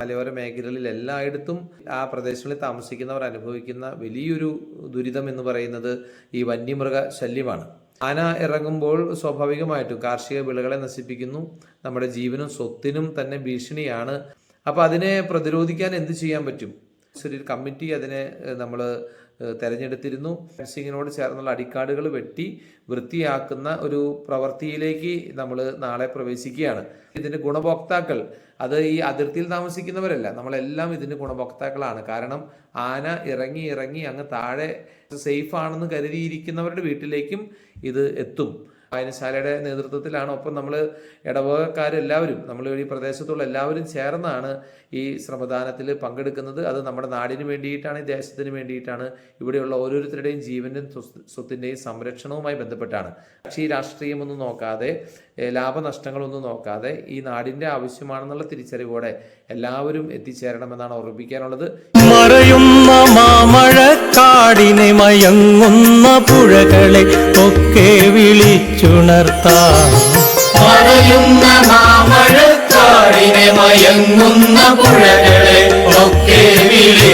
മലയോര മേഖലകളിൽ എല്ലായിടത്തും ആ പ്രദേശങ്ങളിൽ താമസിക്കുന്നവർ അനുഭവിക്കുന്ന വലിയൊരു ദുരിതം എന്ന് പറയുന്നത് ഈ വന്യമൃഗ ശല്യമാണ്. ആന ഇറങ്ങുമ്പോൾ സ്വാഭാവികമായിട്ടും കാർഷിക വിളകളെ നശിപ്പിക്കുന്നു. നമ്മുടെ ജീവനും സ്വത്തിനും തന്നെ ഭീഷണിയാണ്. അപ്പോൾ അതിനെ പ്രതിരോധിക്കാൻ എന്ത് ചെയ്യാൻ പറ്റും? ഒരു കമ്മിറ്റി അതിനെ നമ്മൾ തെരഞ്ഞെടുത്തിരുന്നു. ഫെൻസിങ്ങിനോട് ചേർന്നുള്ള അടിക്കാടുകൾ വെട്ടി വൃത്തിയാക്കുന്ന ഒരു പ്രവൃത്തിയിലേക്ക് നമ്മൾ നാളെ പ്രവേശിക്കുകയാണ്. ഇതിന്റെ ഗുണഭോക്താക്കൾ അത് ഈ അതിർത്തിയിൽ താമസിക്കുന്നവരല്ല നമ്മളെല്ലാം ഇതിന്റെ ഗുണഭോക്താക്കളാണ്. കാരണം ആന ഇറങ്ങി ഇറങ്ങി അങ്ങ് താഴെ സേഫ് ആണെന്ന് കരുതിയിരിക്കുന്നവരുടെ വീട്ടിലേക്കും ഇത് എത്തും. വായനശാലയുടെ നേതൃത്വത്തിലാണ് ഒപ്പം നമ്മൾ ഇടവകക്കാരെല്ലാവരും നമ്മൾ ഈ പ്രദേശത്തുള്ള എല്ലാവരും ചേർന്നാണ് ഈ ശ്രമദാനത്തിൽ പങ്കെടുക്കുന്നത്. അത് നമ്മുടെ നാടിന് വേണ്ടിയിട്ടാണ് ദേശത്തിന് വേണ്ടിയിട്ടാണ്. ഇവിടെയുള്ള ഓരോരുത്തരുടെയും ജീവനും സ്വത്തിന്റെയും സംരക്ഷണവുമായി ബന്ധപ്പെട്ടാണ്. പക്ഷേ ഈ രാഷ്ട്രീയമൊന്നും നോക്കാതെ ലാഭനഷ്ടങ്ങളൊന്നും നോക്കാതെ ഈ നാടിന്റെ ആവശ്യമാണെന്നുള്ള തിരിച്ചറിവോടെ എല്ലാവരും എത്തിച്ചേരണമെന്നാണ് ഓർമ്മിപ്പിക്കാനുള്ളത്. മറയുന്ന മാമഴക്കാടിനെ മയങ്ങുന്ന പുഴകളെ ഒക്കെ വിളിച്ചുണർത്താം. മറയുന്ന മാമഴക്കാടിനെ മയങ്ങുന്ന പുഴകളെ ഒക്കെ വിളി